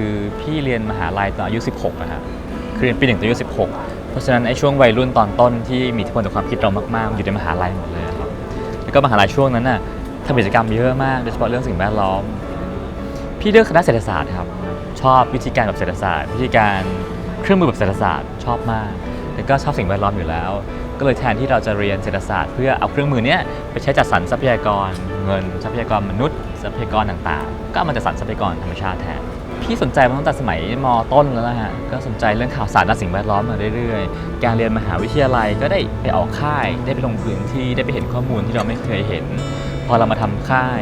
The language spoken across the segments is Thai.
คือพี่เรียนมหาลัยตอนอายุ 16นะฮะคือเรียนปีหนึ่งตอนอายุ 16 เพราะฉะนั้นไอ้ช่วงวัยรุ่นตอนต้นที่มีอิทธิพลต่อความคิดเรามากๆ อยู่ในมหาลัยหมดเลยครับแล้วก็มหาลัยช่วงนั้นน่ะทำกิจกรรมเยอะมากโดยเฉพาะเรื่องสิ่งแวดล้อม พี่เลือกคณะเศรษฐศาสตร์ครับชอบวิธีการแบบเศรษฐศาสตร์ วิธีการเครื่องมือแบบเศรษฐศาสตร์ชอบมากแล้วก็ชอบสิ่งแวดล้อมอยู่แล้ว ก็เลยแทนที่เราจะเรียนเศรษฐศาสตร์เพื่อเอาเครื่องมือเนี้ยไปใช้จัดสรรทรัพยากรเงิน ทรัพยากรมนุษย์ ทรัพยากรต่างๆ ก็เอามาจัดสรรทรัพยากรธรรมชาติแทนพี่สนใจมาตั้งแต่สมัยมต้นแล้วนะฮะก็สนใจเรื่องข่าวสารด้านสิ่งแวดล้อมมาเรื่อยๆ การเรียนมหาวิทยาลัยก็ได้ไปออกค่าย ได้ไปลงพื้นที่ได้ไปเห็นข้อมูลที่เราไม่เคยเห็น พอเรามาทำค่าย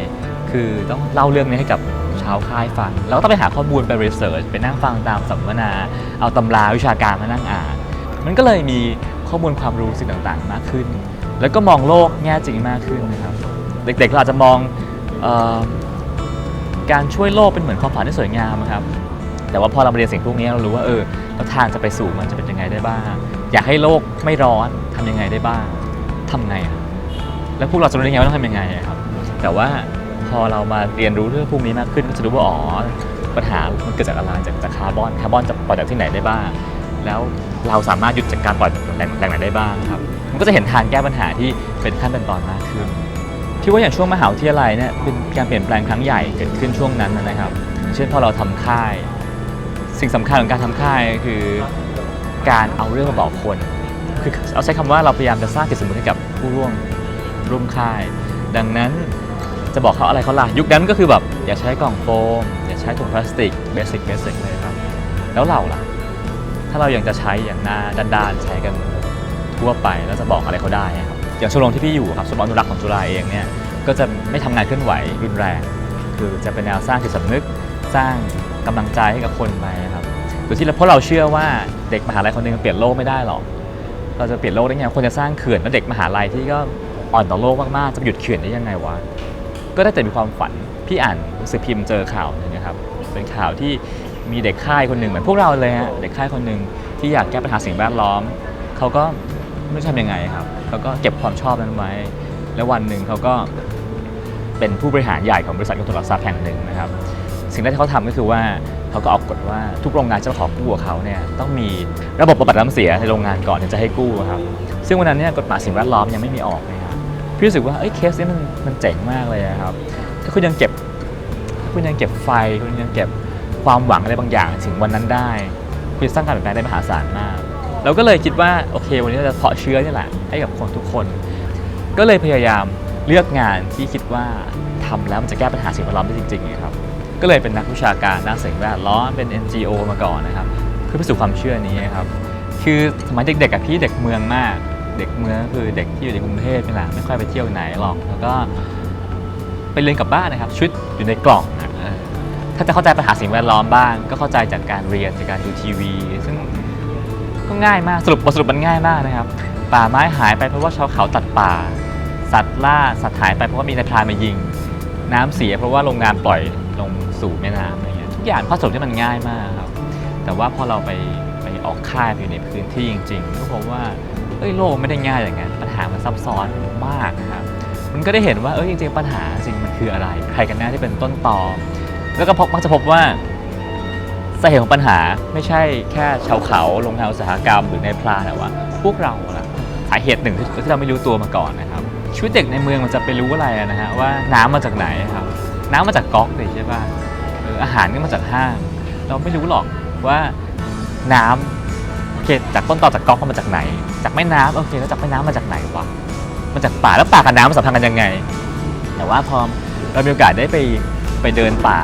คือต้องเล่าเรื่องนี้ให้กับชาวค่ายฟังเราก็ต้องไปหาข้อมูลไปรีเสิร์ชไปนั่งฟังตามสัมมนา เอาตำราวิชาการมานั่งอ่าน มันก็เลยมี ข้อมูลความรู้สิ่งต่างๆ มากขึ้น แล้วก็มองโลกแง่จริงมากขึ้นนะครับ เด็กๆเราอาจจะมองออการช่วยโลกเป็นเหมือนความฝันที่สวยงามนะครับ แต่ว่าพอเรามาเรียนสิ่งพวกนี้เรารู้ว่าเออทางจะไปสู่มันจะเป็นยังไงได้บ้าง อยากให้โลกไม่ร้อนทำยังไงได้บ้างทำไงแล้วพวกเราจะรู้ได้ไงว่าต้องทำยังไงอะครับ แต่ว่าพอเรามาเรียนรู้เรื่องพวกนี้มากขึ้นก็จะรู้ว่าอ๋อปัญหามันเกิดจากอะไรจากจากคาร์บอนคาร์บอนจะปล่อยจากที่ไหนได้บ้าง แล้วเราสามารถหยุดจากการปล่อยจากแหล่งแหล่งไหนได้บ้างครับมันก็จะเห็นทางแก้ปัญหาที่เป็นขั้นเป็นตอนมากขึ้น ที่ว่าอย่างช่วงมหาวิทยาลัยเนี่ยเป็นการเปลี่ยนแปลงครั้งใหญ่เกิดขึ้นช่วงนั้นนะครับ เช่นพอเราทำค่าย สิ่งสำคัญของการทำค่ายก็คือการเอาเรื่องมาบอกคนคือเอาใช้คำว่าเราพยายามจะสร้างจิตสำนึกให้กับผู้ร่วมร่วมค่าย ดังนั้นจะบอกเขาอะไรเขาล่ะยุคนั้นก็คือแบบอย่าใช้กล่องโฟมอย่าใช้ถุงพลาสติกเบสิกเบสิกเลยครับ แล้วเราล่ะ ถ้าเรายังจะใช้อย่างหน้าด้านๆใช้กันทั่วไปแล้วจะบอกอะไรเขาได้ครับอย่างชมรมที่พี่อยู่ครับชมรมอนุรักษ์ของจุฬาเองเนี่ยก็จะไม่ทำงานเคลื่อนไหวรุนแรง คือจะเป็นแนวสร้างจิตสำนึกสร้างกำลังใจให้กับคนไปครับโดยที่เราเพราะเราเชื่อว่าเด็กมหาลัยคนหนึงเปลี่ยนโลกไม่ได้หรอกเราจะเปลี่ยนโลกได้ไงควรจะสร้างเขื่อนแล้วเด็กมหาลัยที่ก็อ่อนต่อโลกมากๆจะหยุดเขื่อนได้ยังไงวะก็ได้แต่มีความฝันพี่อ่านหนังสือพิมพ์เจอข่าวนึงนะครับเป็นข่าวที่ มีเด็กค่ายคนหนึ่งเหมือนพวกเราเลยฮะเด็กค่ายคนหนึ่งที่อยากแก้ปัญหาสิ่งแวดล้อมเขาก็ไม่รู้จะทำยังไงครับเขาก็เก็บความชอบนั้นไว้ แล้ววันหนึ่งเขาก็เป็นผู้บริหารใหญ่ของบริษัทกองทุนหลักทรัพย์แห่งหนึ่งนะครับ สิ่งแรกที่เขาทำก็คือว่าเขาก็ออกกฎว่าทุกโรงงานจะขอกู้เขาเนี่ยต้องมีระบบบำบัดน้ำเสียในโรงงานก่อนถึงจะให้กู้ครับ ซึ่งวันนั้นเนี่ยกฎหมายสิ่งแวดล้อมยังไม่มีออกนะครับพี่รู้สึกว่าเอ้ยเคสนี้มันมันเจ๋งมากเลยครับถ้าคุณยังเก็บถ้าคุณยังเก็บไฟคุณยังเก็บ ความหวังอะไรบางอย่างถึงวันนั้นได้คุณสร้างการเปลี่ยนแปลงได้มหาศาลมาก เราก็เลยคิดว่าโอเค วันนี้เราจะเพาะเชื้อนี่แหละให้กับคนทุกคน ก็เลยพยายามเลือกงานที่คิดว่าทำแล้วมันจะแก้ปัญหาสิ่งแวดล้อมได้จริงๆนะครับก็เลยเป็นนักวิชาการด้านสิ่งแวดล้อมเป็น NGO มาก่อนนะครับเพื่อพิสูจน์ความเชื่อนี้นครับคือสมัยเด็กๆกับพี่เด็กเมืองมาก เด็กเมืองก็คือเด็กที่อยู่ในกรุงเทพนี่แหละไม่ค่อยไปเที่ยวไหนหรอกแล้วก็ไปเรียนกลับบ้านนะครับชุดอยู่ในกล่องอะ ถ้าจะเข้าใจปัญหาสิ่งแวดล้อมบ้าง ก็เข้าใจจากการเรียนจากการดูทีวี ซึ่งก็ง่ายมากสรุปบทสรุปมันง่ายมากนะครับ ป่าไม้หายไปเพราะว่าชาวเขาตัดป่า สัตว์ล่าสัตว์หายไปเพราะว่ามีนายพรานมายิง น้ำเสียเพราะว่าโรงงานปล่อยลงสู่แม่น้ำอะไรเงี้ยทุกอย่างข้อสรุปที่มันง่ายมากครับ แต่ว่าพอเราไปไปออกค่ายไปอยู่ในพื้นที่จริงๆก็พบว่าเอ้ยโลกไม่ได้ง่ายอย่างนั้นปัญหามันซับซ้อนมากนะครับ มันก็ได้เห็นว่าเอ้ยจริงๆปัญหาจริงมันคืออะไร ใครกันแน่ที่เป็นต้นตอ แล้วก็พบมักจะพบว่าสาเหตุของปัญหาไม่ใช่แค่ชาวเขาโรงงานอุตสาหกรรมหรือในพลาแต่ว่า พวกเราล่ะสาเหตุหนึ่งที่ที่เราไม่รู้ตัวมาก่อนนะครับชีวิตเด็กในเมืองมันจะไปรู้อะไรนะฮะว่าน้ำมาจากไหนครับ น้ำมาจากก๊อกเลยใช่ป่ะอาหารก็มาจากห้าง เราไม่รู้หรอกว่าน้ำโอเคจากต้นต่อจากก๊อกมันมาจากไหน จากแม่น้ำโอเคแล้วจากแม่น้ำมาจากไหนวะมาจากป่าแล้วป่ากับน้ำสัมพันธ์กันยังไง แต่ว่าพอเรามีโอกาสได้ไปไปเดินป่า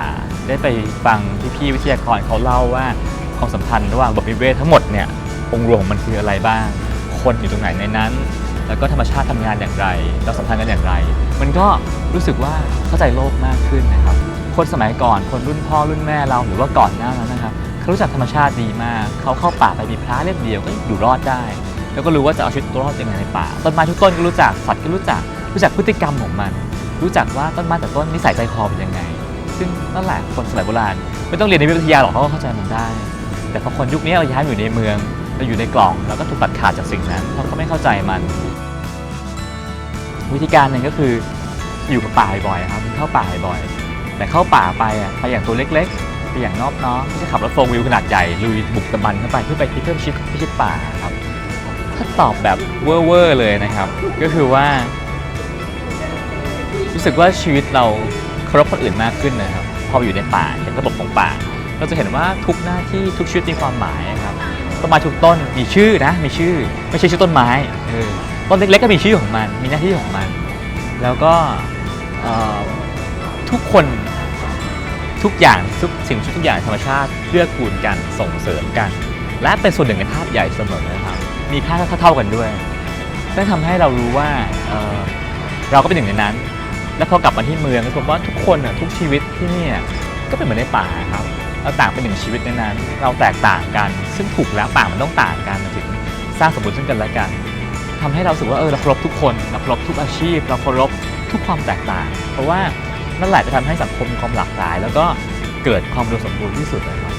ได้ไปฟังพี่ๆวิทยากรเขาเล่าว่าความสัมพันธ์ระหว่างระบบนิเวศทั้งหมดเนี่ยองค์รวมของมันคืออะไรบ้าง คนอยู่ตรงไหนในนั้น แล้วก็ธรรมชาติทำงานอย่างไรเราสัมพันธ์กันอย่างไร มันก็รู้สึกว่าเข้าใจโลกมากขึ้นนะครับ คนสมัยก่อนคนรุ่นพ่อรุ่นแม่เราหรือว่าก่อนหน้านั้นนะครับเขารู้จักธรรมชาติดีมาก เขาเข้าป่าไปมีพระเล่มเดียวก็อยู่รอดได้ แล้วก็รู้ว่าจะเอาชีวิตตัวรอดยังไงในป่า ต้นไม้ทุกต้นก็รู้จักสัตว์ก็รู้จัก รู้จักพฤติกรรมของมัน รู้จักว่าต้นไม้แต่ต้นนิสัยใจคอเป็นยังไง ซึ่งนั่นแหละคนสมัยโบราณ ไม่ต้องเรียนในวิทยาหรอกเขาก็เข้าใจมันได้ แต่พอคนยุคนี้เราย้ายมาอยู่ในเมืองเราอยู่ในกล่องแล้วก็ถูกตัดขาดจากสิ่งนั้นเพราะเขาไม่เข้าใจมัน วิธีการหนึ่งก็คืออยู่กับป่าบ่อยครับเข้าป่าบ่อย แต่เข้าป่าไปอะไปอย่างตัวเล็กๆไปอย่างนอบน้อมไม่ใช่ขับรถโฟล์วิวขนาดใหญ่ลุยบุกตะบันเข้าไปเพื่อไปเพื่อพิชิตพิชิตป่าครับถ้าตอบแบบเว่อร์ๆเลยนะครับ ก็คือว่า รู้สึกว่าชีวิตเราารพคนอื่นมากขึ้นนะครับพออยู่ในป่าเห็นระบบของป่าเราจะเห็นว่าทุกหน้าที่ทุกชีวิตมีความหมายครับต้นไม้ทุกต้นมีชื่อนะมีชื่อ ไม่ใช่ชื่อต้นไม้ต้นเล็กๆก็มีชื่อของมัน มีหน้าที่ของมัน แล้วก็ทุกคนทุกอย่างทุกสิ่งทุกอย่างธรรมชาติเพื่อกูลกันส่งเสริมกัน และเป็นส่วนหนึ่งในภาพใหญ่เสมอนะครับมีค่าเท่าๆกันด้วยนั่นทำให้เรารู้ว่าเเราก็เป็นหนึ่งในนั้น แล้วพอกลับมาที่เมืองก็พบว่าทุกคนน่ะทุกชีวิตที่นี่ก็เป็นเหมือนในป่าครับเราต่างเป็นหนึ่งชีวิตในนั้นเราแตกต่างกัน ซึ่งถูกแล้วป่ามันต้องต่างกันมันถึงสร้างสมบูรณ์ซึ่งกันและกันทำให้เราสึกว่าเออเราเคารพทุกคนเราเคารพทุกอาชีพ เราเคารพทุกความแตกต่าง เพราะว่านั่นแหละจะทำให้สังคมมีความหลากหลาย แล้วก็เกิดความอุดมสมบูรณ์ที่สุดนะครับ